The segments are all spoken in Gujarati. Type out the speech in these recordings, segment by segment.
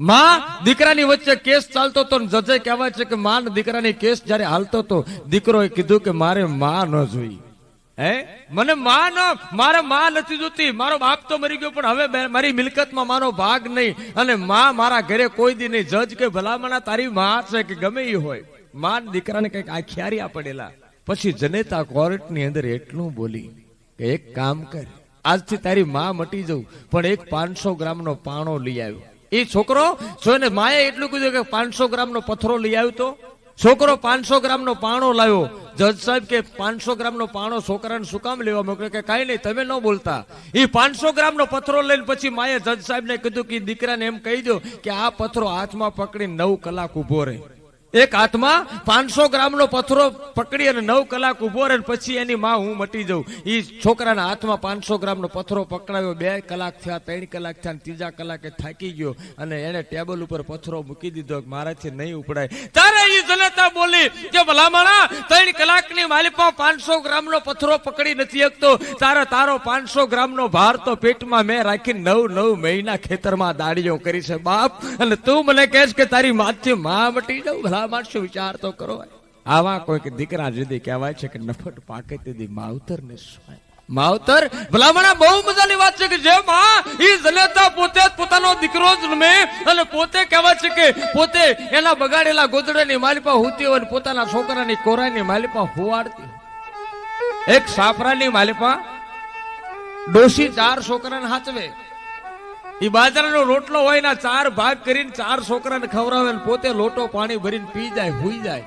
માં દીકરાની વચ્ચે કેસ ચાલતો હતો જજે કહેવાય છે કે માં દીકરાની કેસ જ્યારે હાલતો હતો, દીકરોએ કીધું કે મારે માં ન જોઈ. મને માં ન, મારે માં નથી જોતી. મારો બાપ તો મરી ગયો, પણ હવે મારી મિલકતમાં મારો ભાગ નહીં. અને માં મારા ઘરે કોઈ દી નહીં. જજ કે ભલામણા તારી માં છે કે ગમે એ હોય. માં દીકરાને કંઈક આખિયારિયા પડેલા. પછી જનેતા કોર્ટની અંદર એટલું બોલી કે એક કામ કર. આજથી તારી માં મટી જવું. પણ એક પાંચસો ગ્રામનો પાણો લઈ આવ્યો. એ છોકરો જોઈને માએ એટલું કીધું કે પાંચસો ગ્રામનો પથરો લઈ આવ્યો તો? છોકરો પાંચસો ગ્રામનો પાણો લાવ્યો. જજ સાહેબ કે પાંચસો ગ્રામનો પાણો છોકરાને શું કામ લેવા મોકલ્યો કે કાંઈ નહીં, તમે ન બોલતા. એ પાંચસો ગ્રામનો પથરો લઈને પછી માએ જજ સાહેબને કીધું કે દીકરાને એમ કહી દો કે આ પથરો હાથમાં પકડી નવ કલાક ઊભો રહે. એક હાથમાં પાંચસો ગ્રામનો પથરો પકડી અને નવ કલાક ઊભો રહે પછી એની માં હું મટી જઉં. એ છોકરાના હાથમાં પાંચસો ગ્રામનો પથરો પકડાયો, બે કલાક થયા, ત્રણ કલાક થયા ત્રીજા કલાકે થાકી ગયો અને એને ટેબલ ઉપર પથરો મૂકી દીધો મારાથી નહીં ઉપડાય. ત્યારે એ જનતા બોલી કે ભલામણા, ત્રણ કલાકની માલિકમાં પાંચસો ગ્રામનો પથરો પકડી નથી શકતો. તારા તારો પાંચસો ગ્રામનો ભાર તો પેટમાં મેં રાખી નવ નવ મહિના ખેતરમાં દાડીઓ કરી છે બાપ. અને તું મને કહેશ કે તારી માથે માં મટી જાઉં ભલા. માણસો વિચાર તો કરો આવા કોઈક દીકરા જુદી કહેવાય છે કે નફટ પાકે તેથી માવતર ને માવતર? ભલામણા બહુ મજાની વાત છે કે જે માં ઈ જનેતા પોતે પોતાનો દીકરો જન્મે અને પોતે કહેવાય છે કે પોતે એના બગાડેલા ગોદડાની માલિપા હોતી હોય અને પોતાના છોકરાની કોરાની માલિપા હોવાડતી એક સાફરાની માલિપા ડોશી ચાર છોકરાને હાચવે. ઈ બાજરાનો રોટલો હોય ના ચાર ભાગ કરીને ચાર છોકરાને ખવડાવે પોતે લોટો પાણી ભરીને પી જાય, હુઈ જાય.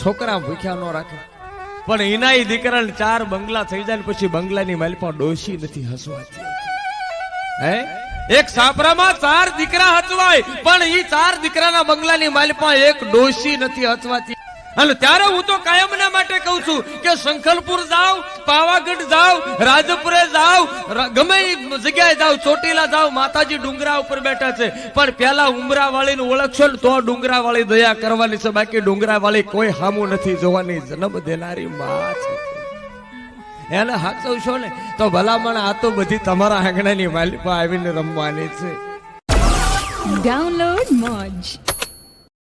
છોકરા ભૂખ્યા ન રાખે. પણ એના એ દીકરાને ચાર બંગલા થઈ જાય ને પછી બંગલાની માલિપા ડોસી નથી હસવાતી હે? એક સાપરામાં ચાર દીકરા હચવાય, પણ એ ચાર દીકરાના બંગલાની માલિપા એક ડોસી નથી હચવાતી. અને ત્યારે હું તો કાયમના માટે કહું છું કે શંખલપુર જાવ, પાવાગઢ જાવ, રાજપુરે જાવ ગમે જગ્યાએ જાવ, ચોટીલા જાવ, માતાજી ડુંગરા ઉપર બેઠા છે. પણ પેલા ઉમરા વાળીને ઓળખશો ને તો ડુંગરા વાળી દયા કરવાની છે. બાકી ડુંગરા વાળી કોઈ હામું નથી, જોવાની જન્મ દેનારી માં છે. એને હાચવશો ને તો ભલામણ આ તો બધી તમારા આંગણાની માલિકા આવીને રમવાની છે. Download Moj.